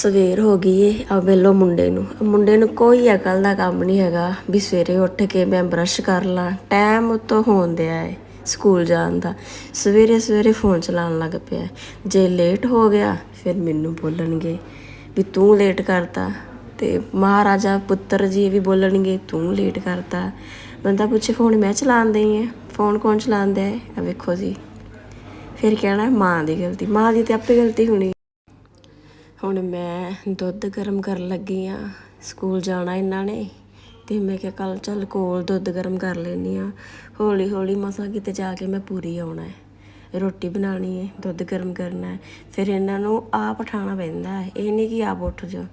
ਸਵੇਰ ਹੋ ਗਈ ਏ, ਆ ਵੇਲੋ ਮੁੰਡੇ ਨੂੰ। ਮੁੰਡੇ ਨੂੰ ਕੋਈ ਅਕਲ ਦਾ ਕੰਮ ਨਹੀਂ ਹੈਗਾ ਵੀ ਸਵੇਰੇ ਉੱਠ ਕੇ ਮੈਂ ਬ੍ਰਸ਼ ਕਰ ਲਾਂ। ਟਾਈਮ ਉਤੋਂ ਹੋਣ ਦਿਆ ਏ ਸਕੂਲ ਜਾਣ ਦਾ। ਸਵੇਰੇ ਸਵੇਰੇ ਫੋਨ ਚਲਾਉਣ ਲੱਗ ਪਿਆ। ਜੇ ਲੇਟ ਹੋ ਗਿਆ, ਫਿਰ ਮੈਨੂੰ ਬੋਲਣਗੇ ਵੀ ਤੂੰ ਲੇਟ ਕਰਤਾ। ਤੇ ਮਹਾਰਾਜਾ ਪੁੱਤਰ ਜੀ ਵੀ ਬੋਲਣਗੇ, ਤੂੰ ਲੇਟ ਕਰਤਾ। ਬੰਦਾ ਪੁੱਛੇ ਫੋਨ ਮੈਂ ਚਲਾਉਂਦੀ ਆ? ਫੋਨ ਕੌਣ ਚਲਾਉਂਦਾ ਹੈ ਆ ਵੇਖੋ ਜੀ। ਫਿਰ ਕਹਿਣਾ, ਮਾਂ ਦੀ ਗਲਤੀ। ਮਾਂ ਦੀ ਤੇ ਆਪੇ ਗਲਤੀ ਹੋਣੀ ਹੁਣ ਮੈਂ ਦੁੱਧ ਗਰਮ ਕਰਨ ਲੱਗੀ ਆ, ਸਕੂਲ ਜਾਣਾ ਇਹਨਾਂ ਨੇ, ਤੇ ਮੈਂ ਕਿਹਾ ਕੱਲ ਚੱਲ ਕੋਲ ਦੁੱਧ ਗਰਮ ਕਰ ਲੈਣੀ ਆ। ਹੌਲੀ ਹੌਲੀ ਮਸਾਂ ਕਿਤੇ ਜਾ ਕੇ ਮੈਂ ਪੂਰੀ ਆਉਣਾ ਹੈ। ਰੋਟੀ ਬਣਾਉਣੀ ਹੈ, ਦੁੱਧ ਗਰਮ ਕਰਨਾ ਹੈ। ਫਿਰ ਇਹਨਾਂ ਨੂੰ ਆਪ ਉਠਾਉਣਾ ਪੈਂਦਾ ਹੈ। ਇਹ ਨਹੀਂ ਕਿ ਆਪ ਉੱਠ ਜਾਓ।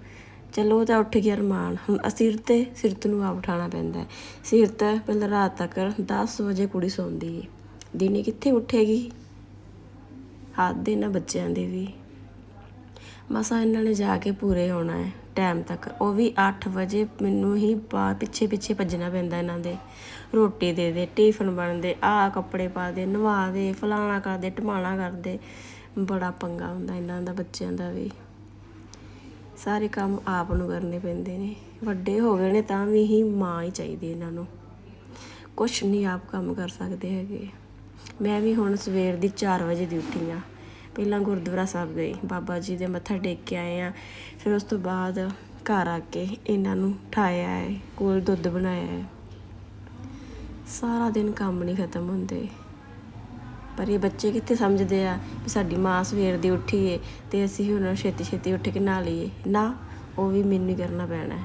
ਚਲੋ ਉਹ ਤਾਂ ਉੱਠ ਗਿਆ ਰਮਾਨ ਹੁਣ ਸਿਰ ਤੇ ਸਿਰਤ ਨੂੰ ਆਪ ਉਠਾਉਣਾ ਪੈਂਦਾ ਹੈ। ਸਿਰਤ ਪਹਿਲਾਂ ਰਾਤ ਤੱਕ 10 ਵਜੇ ਕੁੜੀ ਸੌਂਦੀ ਹੈ। ਦਿਨੇ ਕਿੱਥੇ ਉੱਠੇਗੀ? ਹੱਥ ਦੇ ਨਾ ਬੱਚਿਆਂ ਦੇ ਵੀ। ਮਸਾ ਇਹਨਾਂ ਨੇ ਜਾ ਕੇ ਪੂਰੇ ਹੋਣਾ ਹੈ ਟਾਈਮ ਤੱਕ। ਉਹ ਵੀ 8 ਵਜੇ ਮੈਨੂੰ ਹੀ ਪਾ ਪਿੱਛੇ ਪਿੱਛੇ ਭੱਜਣਾ ਪੈਂਦਾ ਇਹਨਾਂ ਦੇ। ਰੋਟੀ ਦੇ ਦੇ ਟਿਫਨ ਬਣਦੇ ਆ ਕੱਪੜੇ ਪਾ ਦੇ, ਨਵਾ ਦੇ, ਫਲਾਣਾ ਕਰ ਦੇ ਟਮਾਣਾ ਕਰ ਦੇ। ਬੜਾ ਪੰਗਾ ਹੁੰਦਾ ਇਹਨਾਂ ਦਾ, ਬੱਚਿਆਂ ਦਾ ਵੀ। ਸਾਰੇ ਕੰਮ ਆਪ ਨੂੰ ਕਰਨੇ ਪੈਂਦੇ ਨੇ। ਵੱਡੇ ਹੋ ਗਏ ਨੇ ਤਾਂ ਵੀ ਹੀ ਮਾਂ ਹੀ ਚਾਹੀਦੀ ਇਹਨਾਂ ਨੂੰ। ਕੁਛ ਨਹੀਂ ਆਪ ਕੰਮ ਕਰ ਸਕਦੇ ਹੈਗੇ। ਮੈਂ ਵੀ ਹੁਣ ਸਵੇਰ ਦੀ 4 ਵਜੇ ਡਿਊਟੀ ਉੱਠੀ ਆ ਪਹਿਲਾਂ ਗੁਰਦੁਆਰਾ ਸਾਹਿਬ ਗਏ, ਬਾਬਾ ਜੀ ਦੇ ਮੱਥਾ ਟੇਕ ਕੇ ਆਏ ਆ ਫਿਰ ਉਸ ਤੋਂ ਬਾਅਦ ਘਰ ਆ ਕੇ ਇਹਨਾਂ ਨੂੰ ਠਾਇਆ ਹੈ, ਕੋਲ ਦੁੱਧ ਬਣਾਇਆ ਹੈ। ਸਾਰਾ ਦਿਨ ਕੰਮ ਨਹੀਂ ਖਤਮ ਹੁੰਦੇ। ਪਰ ਇਹ ਬੱਚੇ ਕਿੱਥੇ ਸਮਝਦੇ ਆ ਵੀ ਸਾਡੀ ਮਾਂ ਸਵੇਰ ਦੀ ਉੱਠੀ ਏ ਤੇ ਅਸੀਂ ਹੁਣ ਛੇਤੀ ਛੇਤੀ ਉੱਠ ਕੇ ਨਹਾ ਲਈਏ। ਨਾ, ਉਹ ਵੀ ਮੈਨੂੰ ਹੀ ਕਰਨਾ ਪੈਣਾ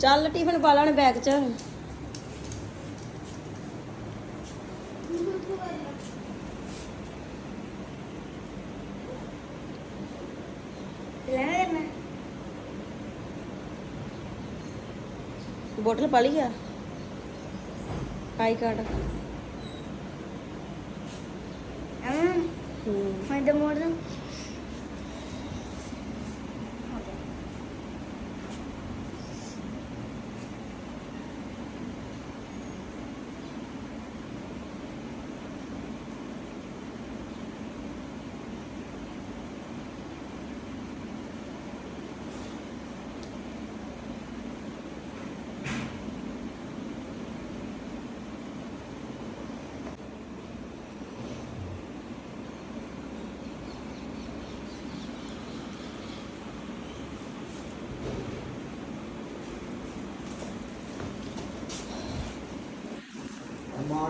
ਚੱਲ ਟਿਫਨ ਪਾ ਲੈਣ ਬੈਗ 'ਚ। ਬੋਤਲ ਪਾ ਲਈ ਆ? ਆਈ ਕਾਰਡ। ਹੂੰ। ਮੈਂ ਤਾਂ ਮੋੜ ਦੂੰ ਖਾਣੇ ਬਣਾ ਕੇ ਰਹਿੰਦੇ ਆ ਤੇ ਨਾਲ ਫੋਨ ਕਰ ਰਿਹਾ ਪਰ ਪਰ ਖਾਣਾ ਆਇਆ ਨਾ ਬੋਲ ਦੇ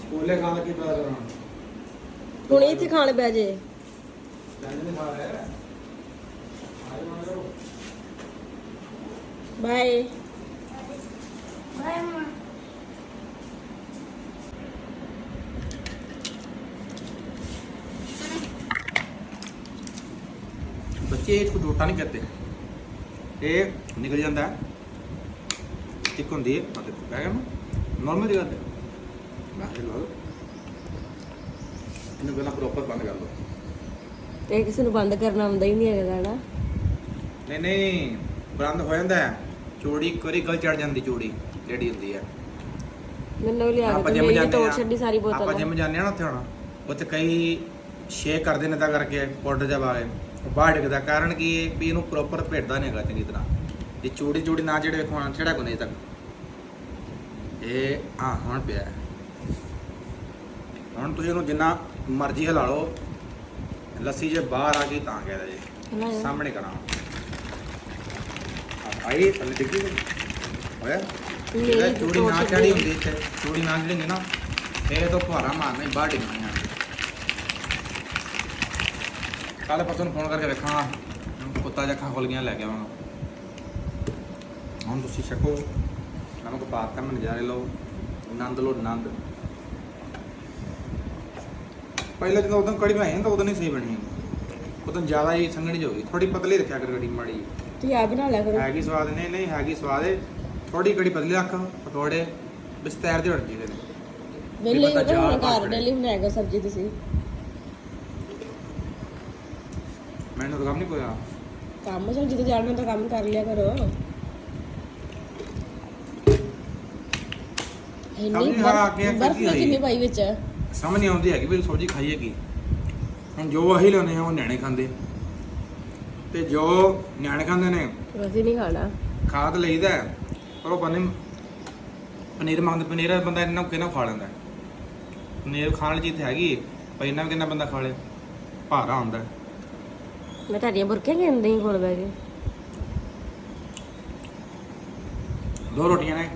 ਸਕੂਲੇ ਖਾਣ ਕੀ ਪਤਾ ਕਰਾਂ ਹੁਣ ਇੱਥੇ ਖਾਣ ਬਹਿ ਜੇ। ਲੈਣ ਨਹੀਂ ਖਾ ਰਿਹਾ ਆਏ ਮਾਰੋ ਬਾਏ ਬੱਚੇ इसको झूठा नहीं कहते ਇਹ ਨਿਕਲ ਜਾਂਦਾ ਹੈ ਇੱਕ ਹੁੰਦੀ ਹੈ ਆ ਦੇਖੋ ਬਹਿ ਗਿਆ ਨਾ ਨਾਰਮਲ ਜਗ੍ਹਾ ਤੇ ਬਾਹਰ ਲਾ ਲਓ ਇਹਨੂੰ ਪਹਿਲਾਂ ਪ੍ਰੋਪਰ ਬੰਦ ਕਰ ਲਓ ਤੇ ਕਿਸੇ ਨੂੰ ਬੰਦ ਕਰਨਾ ਆਉਂਦਾ ਹੀ ਨਹੀਂ ਹੈਗਾ ਨਾ ਨਹੀਂ ਨਹੀਂ ਬੰਦ ਹੋ ਜਾਂਦਾ ਹੈ ਚੋੜੀ ਇੱਕ ਵਾਰੀ ਗਲ ਚੜ ਜਾਂਦੀ ਚੋੜੀ ਜਿਹੜੀ ਹੁੰਦੀ ਹੈ ਮੈਨੂੰ ਵੀ ਲਿਆ ਆਪਾਂ ਕੇ ਜਿਮ ਮੇਰੀ ਜਾਂਦੇ ਤੋੜ ਆ ਛੱਡੀ ਸਾਰੀ ਆਪਾਂ ਬੋਤਲ ਜਿਮ ਜਾਂਦੇ ਆ ਨਾ ਉੱਥੇ ਹੁਣ ਉੱਥੇ ਕਈ ਸ਼ੇਕ ਕਰਦੇ ਨੇ ਤਾਂ ਕਰਕੇ ਪਾਊਡਰ ਜਿਹਾ ਪਾ ਕੇ ਬਾਹਰ ਡਿੱਗਦਾ ਕਾਰਨ ਕੀ ਹੈ? ਵੀ ਇਹਨੂੰ ਪ੍ਰੋਪਰ ਭੇਟਦਾ ਨਹੀਂ ਹੈਗਾ ਚੰਗੀ ਤਰ੍ਹਾਂ। ਇਹ ਚੂੜੀ ਚੂੜੀ ਨਾ ਜਿਹੜੇ ਖਾਣ ਛੜਾ ਕੋ ਨਹੀਂ ਤੱਕ। ਇਹ ਆ ਹੁਣ ਪਿਆ। ਹੁਣ ਤੁਸੀਂ ਇਹਨੂੰ ਜਿੰਨਾ ਮਰਜ਼ੀ ਹਿਲਾ ਲਓ। ਲੱਸੀ ਜੇ ਬਾਹਰ ਆ ਗਈ ਤਾਂ ਕਹਿਦਾ ਜੀ। ਸਾਹਮਣੇ ਕਰਾਂ। ਆਈ ਥੱਲੇ ਡਿੱਗੀ। ਹੋਇਆ ਤਾਂ ਚੂੜੀ ਤੋੜ ਨਾ ਚੜੀ ਹੁੰਦੀ ਇੱਥੇ। ਚੂੜੀ ਨਾ ਜਿਹੜੀ ਨਾ। ਇਹ ਤੋਂ ਫੁਹਾਰਾ ਮਾਰਨਾ ਹੀ ਬਾਹਰ ਡਿੱਗਣਾ ਹੈ ਕੱਲ ਪਰਸੋਂ ਨੂੰ ਫੋਨ ਕਰਕੇ ਵੇਖਾਂਗਾ। ਕੁੱਤਾ ਜਿਹਾ ਅੱਖਾਂ ਖੁੱਲ ਗਈਆਂ ਲੈ ਕੇ ਆਵਾਂਗਾ। ਹੁਣ ਤੁਸੀਂ ਛਕੋ। ਨਮਕ ਪਾਤਾ ਮੈਂ ਨਜ਼ਾਰੇ ਲਓ। ਆਨੰਦ ਲਓ ਆਨੰਦ ਪਹਿਲਾਂ ਜਦੋਂ ਉਦੋਂ ਕੜੀ ਬਣਾਈ ਤਾਂ ਉਦੋਂ ਨਹੀਂ ਸਹੀ ਬਣੀ। ਉਦੋਂ ਜ਼ਿਆਦਾ ਹੀ ਸੰਘਣੀ ਗਈ। ਥੋੜੀ ਪਤਲੀ ਰੱਖਿਆ ਕਰ ਕੜੀ ਮਾੜੀ। ਤੁਸੀਂ ਆ ਬਣਾ ਲਿਆ ਕਰੋ। ਹੈਗੀ ਸਵਾਦ ਨਹੀਂ ਨਹੀਂ ਹੈਗੀ ਸਵਾਦ ਹੈ ਥੋੜੀ ਕੜੀ ਪਤਲੀ ਰੱਖ ਪਕੌੜੇ। ਬਿਸਤੈਰ ਦੇ ਹੋਣ ਚਾਹੀਦੇ ਨੇ ਵੇਲੇ ਹੁਣ ਘਰ। ਡੇਲੀ ਬਣਾਏਗਾ ਸਬਜ਼ੀ ਤੁਸੀਂ। ਮੈਨੂੰ ਤਾਂ ਕੰਮ ਨਹੀਂ ਕੋਈ ਆ ਕੰਮ ਚਲ ਜਿੱਦ ਜਾਣਾ ਤਾਂ ਕੰਮ ਕਰ ਲਿਆ ਕਰੋ। ਇੰਨੀ ਸਬਜ਼ੀ ਖਾ ਕੇ ਬਰਫ਼ ਬਰਫ਼ ਕੀ ਵੀ ਹੋਈ? ਕਿੰਨੀ ਪਾਈ ਵਿੱਚ। ਸਮਝ ਨਹੀਂ ਆਉਂਦੀ ਹੈਗੀ ਵੀ ਸਬਜ਼ੀ ਖਾਈਏ ਕੀ। ਹੁਣ ਜੋ ਅਸੀਂ ਲਿਆਉਂਦੇ ਆ ਉਹ ਨਿਆਣੇ ਖਾਂਦੇ। ਤੇ ਜੋ ਨਿਆਣੇ ਖਾਂਦੇ ਨੇ ਅਸੀਂ ਨਹੀਂ ਖਾਣਾ। ਖਾ ਤਾਂ ਲਈਦਾ ਹੈ, ਪਰ ਉਹ ਬੰਦੇ ਪਨੀਰ ਮੰਗਦੇ ਪਨੀਰ ਬੰਦਾ ਕਿੰਨਾ ਖਾ ਲੈਂਦਾ ਹੈ। ਪਨੀਰ ਖਾਣ ਚੀਜ਼ ਤਾਂ ਹੈਗੀ ਹੈ, ਪਰ ਇਹਨਾਂ ਵੀ ਕਿੰਨਾ ਬੰਦਾ ਖਾ ਲੇ। ਭਾਰਾ ਹੁੰਦਾ ਹੈ। ਮੈਂ ਤੁਹਾਡੀਆਂ ਬੁਰਕੀਆਂ ਕਹਿੰਦੇ ਹੀ ਕੋਲ ਬਹਿ ਕੇ। ਦੋ ਰੋਟੀਆਂ ਨੇ।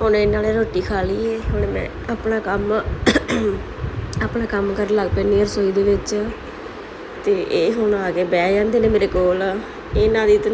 ਹੁਣ ਇਹਨਾਂ ਨੇ ਰੋਟੀ ਖਾ ਲਈ ਏ ਹੁਣ ਮੈਂ ਆਪਣਾ ਕੰਮ ਆਪਣਾ ਕੰਮ ਕਰਨ ਲੱਗ ਹਾਂ ਰਸੋਈ ਦੇ ਵਿੱਚ। ਤੇ ਇਹ ਹੁਣ ਆ ਕੇ ਬਹਿ ਜਾਂਦੇ ਨੇ ਮੇਰੇ ਕੋਲ। ਇਹਨਾਂ ਦੀ ਤਾਂ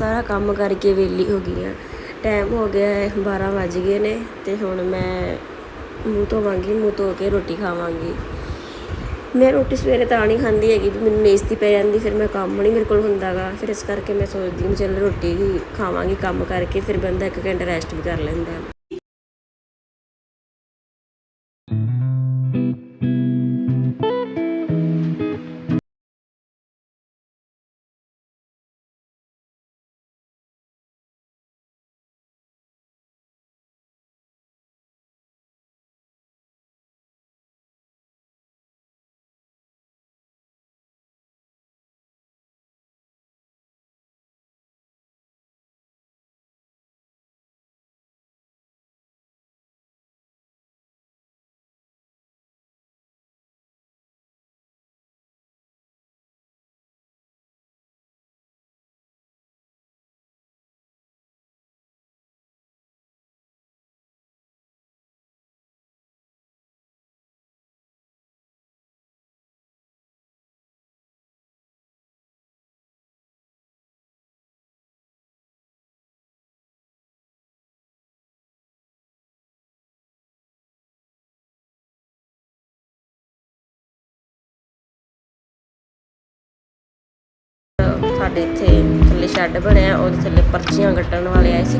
ਸਾਰਾ ਕੰਮ ਕਰਕੇ ਵਿਹਲੀ ਹੋ ਗਈ ਆ ਟਾਈਮ ਹੋ ਗਿਆ ਹੈ 12 ਵੱਜ ਗਏ ਨੇ ਤੇ ਹੁਣ ਮੈਂ ਮੂੰਹ ਧੋਵਾਂਗੀ, ਮੂੰਹ ਧੋ ਕੇ ਰੋਟੀ ਖਾਵਾਂਗੀ। ਮੈਂ ਰੋਟੀ ਸਵੇਰੇ ਤਾਂ ਨਹੀਂ ਖਾਂਦੀ ਹੈਗੀ ਵੀ ਮੈਨੂੰ ਮੇਜ਼ਤੀ ਪੈ ਜਾਂਦੀ, ਫਿਰ ਮੈਂ ਕੰਮ ਨਹੀਂ ਮੇਰੇ ਕੋਲ ਹੁੰਦਾਗਾ ਫਿਰ ਇਸ ਕਰਕੇ ਮੈਂ ਸੋਚਦੀ ਹਾਂ ਚੱਲ ਰੋਟੀ ਹੀ ਖਾਵਾਂਗੀ, ਕੰਮ ਕਰਕੇ, ਫਿਰ ਬੰਦਾ ਇੱਕ ਘੰਟਾ ਰੈਸਟ ਵੀ ਕਰ ਲੈਂਦਾ। ਸਾਡੇ ਇੱਥੇ ਥੱਲੇ ਸ਼ੈੱਡ ਬਣਿਆ ਉਹਦੇ ਥੱਲੇ ਪਰਚੀਆਂ ਕੱਟਣ ਵਾਲੇ ਆਏ ਸੀ।